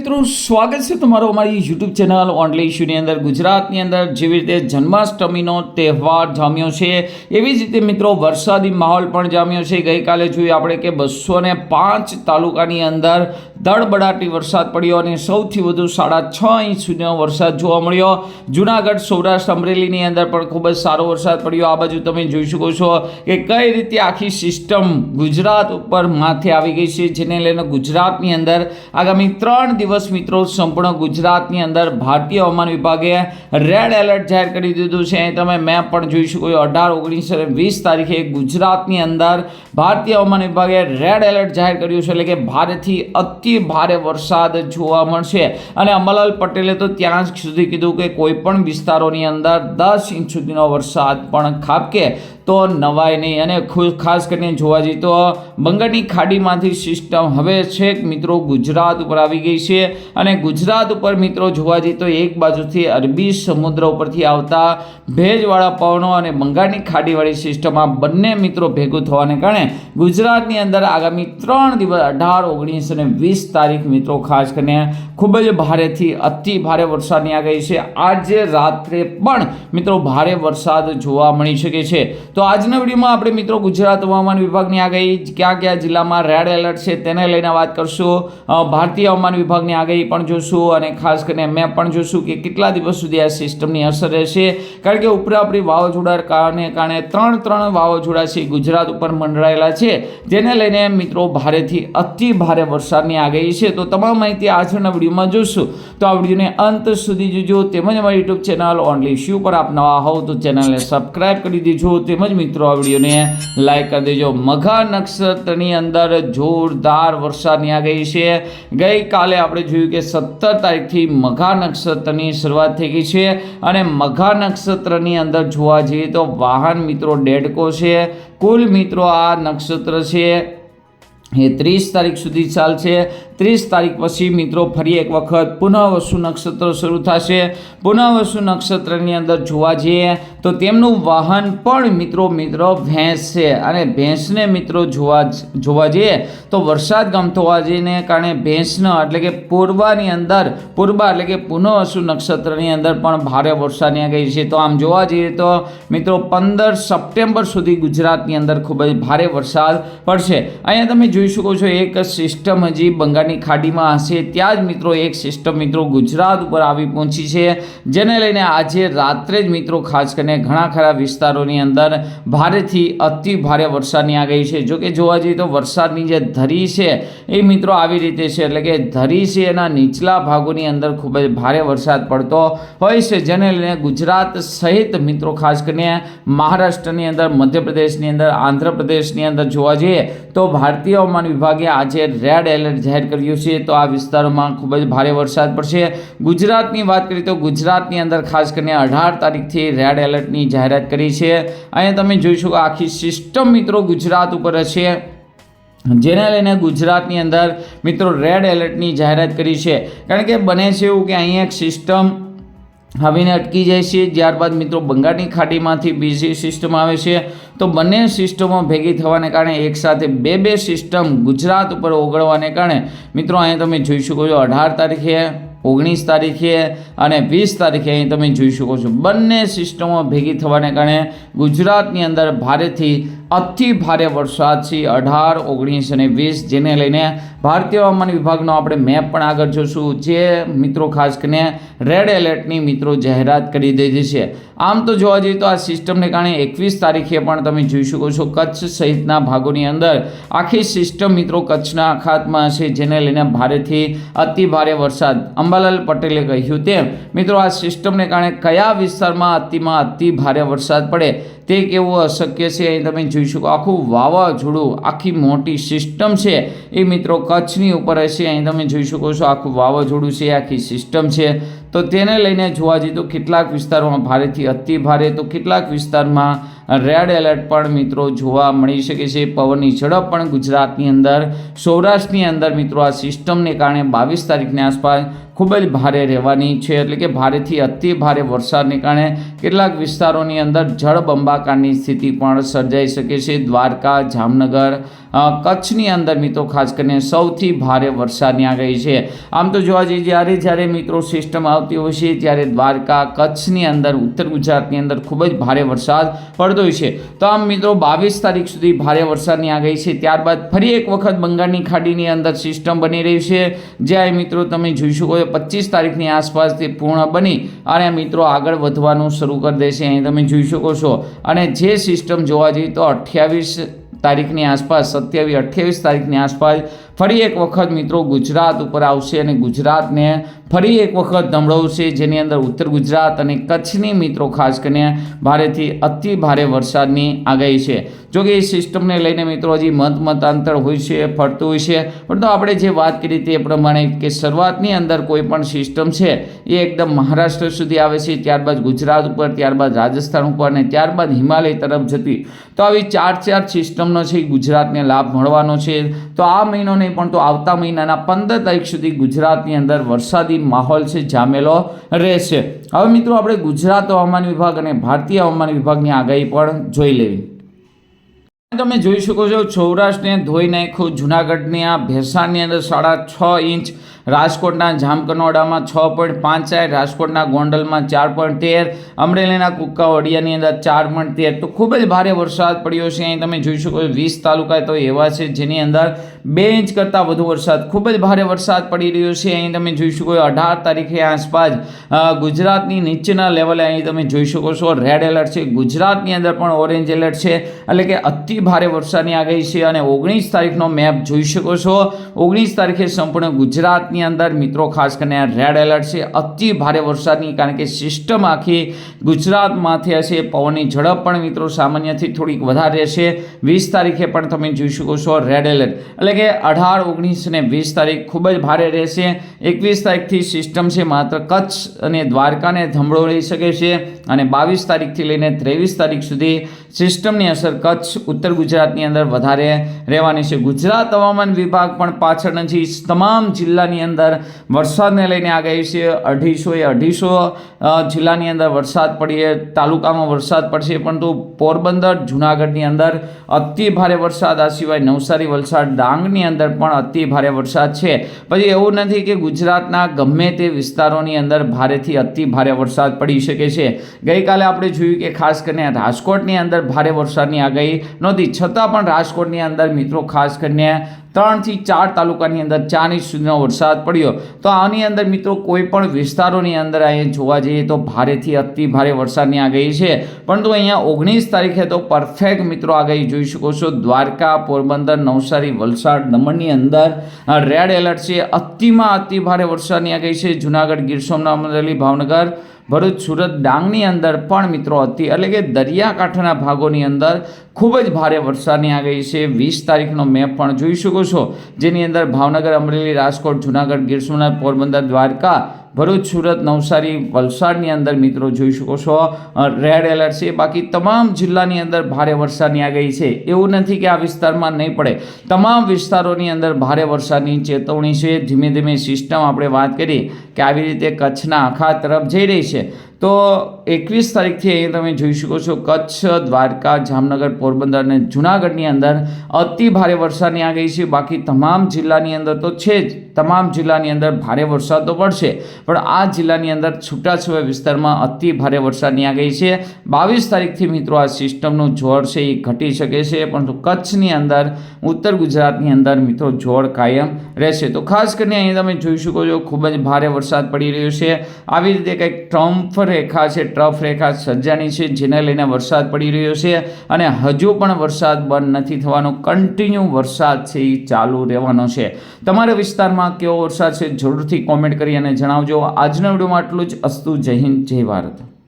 મિત્રો, સ્વાગત છે તમારું અમારી યુટ્યુબ ચેનલ ઓનલી ઇશ્યુની અંદર. ગુજરાતની અંદર જેવી રીતે જન્માષ્ટમીનો તહેવાર જામ્યો છે, એવી જ રીતે મિત્રો, વરસાદી માહોલ પણ જામ્યો છે. ગઈકાલે જોયું આપણે કે બસો ને પાંચ તાલુકાની અંદર દળબડાટી વરસાદ પડ્યો અને સૌથી વધુ સાડા છ ઇંચ સુધીનો વરસાદ જોવા મળ્યો. જુનાગઢ, સૌરાષ્ટ્ર, અમરેલીની અંદર પણ ખૂબ જ સારો વરસાદ પડ્યો. આ બાજુ તમે જોઈ શકો છો કે કઈ રીતે આખી સિસ્ટમ ગુજરાત ઉપર માથે આવી ગઈ છે, જેને લઈને ગુજરાતની અંદર આગામી ત્રણ દિવસ મિત્રો સંપૂર્ણ ગુજરાતની અંદર ભારતીય હવામાન વિભાગે રેડ એલર્ટ જાહેર કરી દીધું છે. તમે મેપ પણ જોઈ શકો અઢાર, ઓગણીસ અને વીસ તારીખે ગુજરાતની અંદર ભારતીય હવામાન વિભાગે રેડ એલર્ટ જાહેર કર્યું છે. એટલે કે ભારેથી અતિ ભારે વરસાદ જોવા મળશે. અને અમલાલ પટેલે તો ત્યાં જ સુધી કીધું કે કોઈ પણ વિસ્તારોની અંદર દસ ઇંચ સુધીનો વરસાદ પણ ખાબકે. તો નવાય નહીં. અને ખાસ કરીને જોવા જઈએ તો બંગાળની ખાડીમાંથી સિસ્ટમ હવે છેક મિત્રો ગુજરાત ઉપર આવી ગઈ છે. અને ગુજરાત ઉપર મિત્રો જોવા જઈએ તો એક બાજુથી અરબી સમુદ્ર ઉપરથી આવતા ભેજવાળા પવનો અને બંગાળની ખાડીવાળી સિસ્ટમ આ બંને મિત્રો ભેગું થવાને કારણે ગુજરાતની અંદર આગામી ત્રણ દિવસ, અઢાર, ઓગણીસ અને વીસ તારીખ મિત્રો ખાસ કરીને ખૂબ જ ભારેથી અતિ ભારે વરસાદની આગાહી છે. આજે રાત્રે પણ મિત્રો ભારે વરસાદ જોવા મળી શકે છે. તો આજના વિડીયોમાં આપણે મિત્રો ગુજરાત હવામાન વિભાગની આગાહી કયા કયા જિલ્લામાં રેડ એલર્ટ છે તેને લઈને વાત કરશું. ભારતીય હવામાન વિભાગની આગાહી પણ જોશું અને ખાસ કરીને મેં પણ જોશું કે કેટલા દિવસ સુધી આ સિસ્ટમની અસર રહેશે. કારણ કે ઉપરાપરી વાવાઝોડા કારણે કારણે ત્રણ ત્રણ વાવાઝોડા છે ગુજરાત ઉપર મંડળાયેલા છે. જેને લઈને મિત્રો ભારેથી અતિ ભારે વરસાદની આગાહી છે. તો તમામ માહિતી આજના વિડીયોમાં જોશું. તો આ વિડીયોને અંત સુધી જોજો. તેમજ અમારી યુટ્યુબ ચેનલ ઓનલી શ્યુ પર આપ નવા હોવ તો ચેનલને સબસ્ક્રાઈબ કરી દેજો. તેમજ મિત્રો આ વિડીયોને લાઈક કરી દેજો. મઘા નક્ષત્રની અંદર જોરદાર વરસાદની આગાહી છે. ગઈકાલે આપણે જોયું કે સત્તર તારીખથી મઘા નક્ષત્રની શરૂઆત થઈ ગઈ છે અને મઘા નક્ષત્રની અંદર જોવા જઈએ તો વાહન મિત્રો ડેડકો છે, કુલ મિત્રો આ નક્ષત્ર છે, એ ત્રીસ તારીખ સુધી ચાલશે. ત્રીસ તારીખ પછી મિત્રો ફરી એક વખત પુનઃવસુ નક્ષત્ર શરૂ થશે. પુનઃવસુ નક્ષત્રની અંદર જોવા જઈએ તો તેમનું વાહન પણ મિત્રો મિત્રો ભેંસ છે અને ભેંસને મિત્રો જોવા જોવા જઈએ તો વરસાદ ગમતો હોવા જઈને કારણે ભેંસનો એટલે કે પૂર્વની અંદર પૂર્વ એટલે કે પુનઃવસુ નક્ષત્રની અંદર પણ ભારે વરસાદની આગાહી છે. તો આમ જોવા જઈએ તો મિત્રો પંદર સપ્ટેમ્બર સુધી ગુજરાતની અંદર ખૂબ જ ભારે વરસાદ પડશે. અહીંયા તમે જોઈ શકો છો એક સિસ્ટમ હજી બંગાળની ખાડીમાં હશે. ત્યાં જ મિત્રો એક સિસ્ટમ મિત્રો ગુજરાત ઉપર આવી પહોંચી છે, જેને લઈને આજે રાત્રે જ મિત્રો ખાસ કરીને ઘણા ખરા વિસ્તારોની અંદર ભારેથી અતિ ભારે વરસાદની આગાહી છે. જો કે જોવા જઈએ તો વરસાદની જે ધરી છે, એ મિત્રો આવી રીતે છે. એટલે કે ધરી છે એના નીચલા ભાગોની અંદર ખૂબ જ ભારે વરસાદ પડતો હોય છે, જેને લઈને ગુજરાત સહિત મિત્રો ખાસ કરીને મહારાષ્ટ્રની અંદર, મધ્યપ્રદેશની અંદર, આંધ્રપ્રદેશની અંદર જોવા જઈએ તો ભારતીય હવામાન વિભાગે આજે રેડ એલર્ટ જાહેર કર્યું છે, તો આ વિસ્તારોમાં ખૂબ જ ભારે વરસાદ પડશે. ગુજરાતની વાત કરીએ તો ગુજરાતની અંદર ખાસ કરીને અઢાર તારીખથી રેડ એલર્ટની જાહેરાત કરી છે. અહીંયા તમે જોઈ શકો આખી સિસ્ટમ મિત્રો ગુજરાત ઉપર હશે. જેને લઈને ગુજરાતની અંદર મિત્રો રેડ એલર્ટની જાહેરાત કરી છે. કારણ કે બને છે એવું કે અહીંયા એક સિસ્ટમ આવીને અટકી જાય છે. ત્યારબાદ મિત્રો બંગાળની ખાડીમાંથી બીજી સિસ્ટમ આવે છે. તો બંને સિસ્ટમો ભેગી થવાને કારણે એકસાથે બે બે સિસ્ટમ ગુજરાત ઉપર ઓગળવાને કારણે મિત્રો અહીંયા તમે જોઈ શકો છો અઢાર તારીખે, ઓગણીસ તારીખે અને વીસ તારીખે અહીં તમે જોઈ શકો છો. બંને સિસ્ટમો ભેગી થવાને કારણે ગુજરાતની અંદર ભારેથી અતિ ભારે વરસાદ છે. અઢાર, ઓગણીસ અને વીસ જેને લઈને ભારતીય હવામાન વિભાગનો આપણે મેપ પણ આગળ જોશું. જે મિત્રો ખાસ કરીને રેડ એલર્ટની મિત્રો જાહેરાત કરી દીધી છે. આમ તો જોવા જઈએ તો આ સિસ્ટમને કારણે એકવીસ તારીખે પણ તમે જોઈ શકો છો કચ્છ સહિતના ભાગોની અંદર આખી સિસ્ટમ મિત્રો કચ્છના અખાતમાં છે, જેને લઈને ભારેથી અતિ ભારે વરસાદ. અંબાલાલ પટેલે કહ્યું તેમ, મિત્રો આ સિસ્ટમને કારણે કયા વિસ્તારમાં અતિમાં અતિ ભારે વરસાદ પડે તે કેવું અશક્ય છે? અહીં તમે જોઈ શકો આખું વાવાઝોડું, આખી મોટી સિસ્ટમ છે. એ મિત્રો કચ્છની ઉપર હશે. અહીં તમે જોઈ શકો છો, આખું વાવાઝોડું છે, આખી સિસ્ટમ છે. તો તેને લઈને જોવા જઈએ તો કેટલાક વિસ્તારોમાં ભારેથી અતિ ભારે, તો કેટલાક વિસ્તારમાં રેડ એલર્ટ પણ મિત્રો જોવા મળી શકે છે. પવનની ઝડપ પણ ગુજરાતની અંદર, સૌરાષ્ટ્રની અંદર મિત્રો આ સિસ્ટમને કારણે બાવીસ તારીખની આસપાસ ખૂબ જ ભારે રહેવાની છે. એટલે કે ભારેથી અતિ ભારે વરસાદને કારણે કેટલાક વિસ્તારોની અંદર જળબંબાકારની સ્થિતિ પણ સર્જાઈ શકે છે. દ્વારકા, જામનગર કચ્છની અંદર મિત્રો ખાસ કરીને સૌથી ભારે વરસાદની આગાહી છે. આમ તો જોવા જઈએ, જ્યારે જ્યારે મિત્રો સિસ્ટમ આવતી હોય છે, ત્યારે દ્વારકા કચ્છની અંદર, ઉત્તર ગુજરાતની અંદર ખૂબ જ ભારે વરસાદ પડતો હોય છે. તો આમ મિત્રો, બાવીસ તારીખ સુધી ભારે વરસાદની આગાહી છે. ત્યારબાદ ફરી એક વખત બંગાળની ખાડીની અંદર સિસ્ટમ બની રહી છે. જ્યાં મિત્રો તમે જોઈ શકો છો, પચીસ તારીખની આસપાસ તે પૂર્ણ બની અને મિત્રો આગળ વધવાનું શરૂ કરી દેશે. અહીં તમે જોઈ શકો છો. અને જે સિસ્ટમ જોવા જઈએ તો અઠ્યાવીસ તારીખની આસપાસ સત્યાવીસ અઠ્યાવીસ તારીખની આસપાસ ફરી એક વખત મિત્રો ગુજરાત ઉપર આવશે અને ગુજરાતને ફરી એક વખત ધમડવશે જેની અંદર ઉત્તર ગુજરાત અને કચ્છની મિત્રો ખાસ કરીને ભારેથી અતિ ભારે વરસાદની આગાહી છે. જો કે એ સિસ્ટમને લઈને મિત્રો હજી મત મતાંતર હોય છે, ફરતું હોય છે. પરંતુ આપણે જે વાત કરી તે પ્રમાણે કે શરૂઆતની અંદર કોઈ પણ સિસ્ટમ છે, એ એકદમ મહારાષ્ટ્ર સુધી આવે છે, ત્યારબાદ ગુજરાત ઉપર, ત્યારબાદ રાજસ્થાન ઉપર અને ત્યારબાદ હિમાલય તરફ જતી. તો આવી ચાર ચાર સિસ્ટમનો છે, એ ગુજરાતને લાભ મળવાનો છે. તો આ મહિનો નહીં પણ તો આવતા મહિનાના પંદર તારીખ સુધી ગુજરાતની અંદર વરસાદી માહોલ છે, જામેલો રહેશે. હવે મિત્રો આપણે ગુજરાત હવામાન વિભાગ અને ભારતીય હવામાન વિભાગની આગાહી પણ જોઈ લેવી. તમે જોઈ શકો છો, સૌરાષ્ટ્રને ધોઈ નાખ્યું, જુનાગઢની આ ભેસાણની અંદર સાડા છ ઇંચ રાજકોટના જામકનોડામાં છ પોઈન્ટ પાંચ ચાર, રાજકોટના ગોંડલમાં ચાર પોઈન્ટ તેર, અમરેલીના કુક્કાવડિયાની અંદર ચાર પોઈન્ટ તેર. તો ખૂબ જ ભારે વરસાદ પડ્યો છે. અહીં તમે જોઈ શકો વીસ તાલુકા તો એવા છે જેની અંદર બે ઇંચ કરતાં વધુ વરસાદ, ખૂબ જ ભારે વરસાદ પડી રહ્યો છે. અહીં તમે જોઈ શકો અઢાર તારીખે આસપાસ ગુજરાતની નીચેના લેવલે અહીં તમે જોઈ શકો છો રેડ એલર્ટ છે. ગુજરાતની અંદર પણ ઓરેન્જ એલર્ટ છે. એટલે કે અતિ ભારે વરસાદની આગાહી છે. અને ઓગણીસ તારીખનો મેપ જોઈ શકો છો. ઓગણીસ તારીખે સંપૂર્ણ ગુજરાતની અંદર મિત્રો, ખાસ કરીને રેડ એલર્ટ છે, અતિ ભારે વરસાદની કારણ કે સિસ્ટમ આખી ગુજરાતમાંથી હશે પવનની ઝડપ પણ મિત્રો સામાન્યથી થોડીક વધારે રહેશે. વીસ તારીખે પણ તમે જોઈ શકો છો રેડ એલર્ટ એટલે કે અઢાર, ઓગણીસ અને વીસ તારીખ ખૂબ જ ભારે રહેશે. એકવીસ તારીખથી સિસ્ટમ છે, માત્ર કચ્છ અને દ્વારકાને ધમડો રહી શકે છે અને બાવીસ તારીખથી લઈને ત્રેવીસ તારીખ સુધી સિસ્ટમની અસર કચ્છ, ઉત્તર ગુજરાતની અંદર વધારે રહેવાની છે. ગુજરાત હવામાન વિભાગ પણ પાછળ નથી. તમામ જિલ્લાની અંદર વરસાદને લઈને આગાહી છે અઢીસો એ અઢીસો જિલ્લાની અંદર વરસાદ પડીએ, તાલુકામાં વરસાદ પડશે, પરંતુ પોરબંદર, જુનાગઢની અંદર અતિ ભારે વરસાદ, આ સિવાય નવસારી, વલસાડ, ડાંગની અંદર પણ અતિ ભારે વરસાદ છે. પછી એવું નથી કે ગુજરાતના ગમે તે વિસ્તારોની અંદર ભારેથી અતિ ભારે વરસાદ પડી શકે છે. ગઈકાલે આપણે જોયું કે ખાસ કરીને રાજકોટની અંદર ભારે વરસાદની આગાહી નહોતી. છતાં પણ રાજકોટની અંદર મિત્રો ખાસ કરીને ત્રણથી ચાર તાલુકાની અંદર ચાર ઇંચ સુધીનો વરસાદ પડ્યો. તો આની અંદર મિત્રો કોઈ પણ વિસ્તારોની અંદર અહીંયા જોવા જઈએ તો ભારેથી અતિ ભારે વરસાદની આગાહી છે. પરંતુ અહીંયા ઓગણીસ તારીખે તો પરફેક્ટ મિત્રો આગાહી જોઈ શકો છો. દ્વારકા, પોરબંદર, નવસારી, વલસાડ, દમણની અંદર રેડ એલર્ટ છે. અતિમાં અતિ ભારે વરસાદની આગાહી છે. જુનાગઢ, ગીર સોમનાથ, અમરેલી, ભાવનગર ભરૂચ, સુરત ડાંગની અંદર પણ મિત્રો હતી એટલે કે દરિયાકાંઠાના ભાગોની અંદર ખૂબ જ ભારે વરસાદની આગાહી છે. વીસ તારીખનો મેપ પણ જોઈ શકો છો. જેની અંદર ભાવનગર, અમરેલી, રાજકોટ, જુનાગઢ, ગીર સોમનાથ, પોરબંદર, દ્વારકા ભરૂચ, સુરત, નવસારી, વલસાડની અંદર મિત્રો જોઈ શકો છો. રેડ એલર્ટ છે. બાકી તમામ જિલ્લાની અંદર ભારે વરસાદની આગાહી છે. એવું નથી કે આ વિસ્તારમાં નહીં પડે. તમામ વિસ્તારોની અંદર ભારે વરસાદની ચેતવણી છે. ધીમે ધીમે સિસ્ટમ આપણે વાત કરી કે આવી રીતે કચ્છના આખા તરફ જઈ રહી છે. તો એકવીસ તારીખથી તમે જોઈ શકો છો કચ્છ, દ્વારકા, જામનગર, પોરબંદર અને જુનાગઢની અંદર અતિ ભારે વરસાદની આગાહી છે. બાકી તમામ જિલ્લાની અંદર તો છે જ. તમામ જિલ્લાની અંદર ભારે વરસાદ તો પડશે, પણ આ જિલ્લાની અંદર છૂટાછવાયા વિસ્તારમાં અતિ ભારે વરસાદની આગાહી છે. બાવીસ તારીખથી મિત્રો આ સિસ્ટમનું જોર છે, એ ઘટી શકે છે, પરંતુ કચ્છની અંદર, ઉત્તર ગુજરાતની અંદર મિત્રો જોર કાયમ રહેશે. તો ખાસ કરીને અહીં તમે જોઈ શકો છો, ખૂબ જ ભારે વરસાદ પડી રહ્યો છે. આવી રીતે કંઈક ટ્રમ્પ રેખા છે, ટ્રફ રેખા સર્જાની છે, જેને લઈને વરસાદ પડી રહ્યો છે અને હજુ પણ વરસાદ બંધ નથી થવાનો કન્ટિન્યુ વરસાદ છે એ ચાલુ રહેવાનો છે. તમારા વિસ્તારમાં કેવો વરસાદ છે જરૂરથી કોમેન્ટ કરી અને જણાવજો. આજના વિડીયોમાં આટલું જ. અસ્તુ, જય હિન્દ, જય ભારત.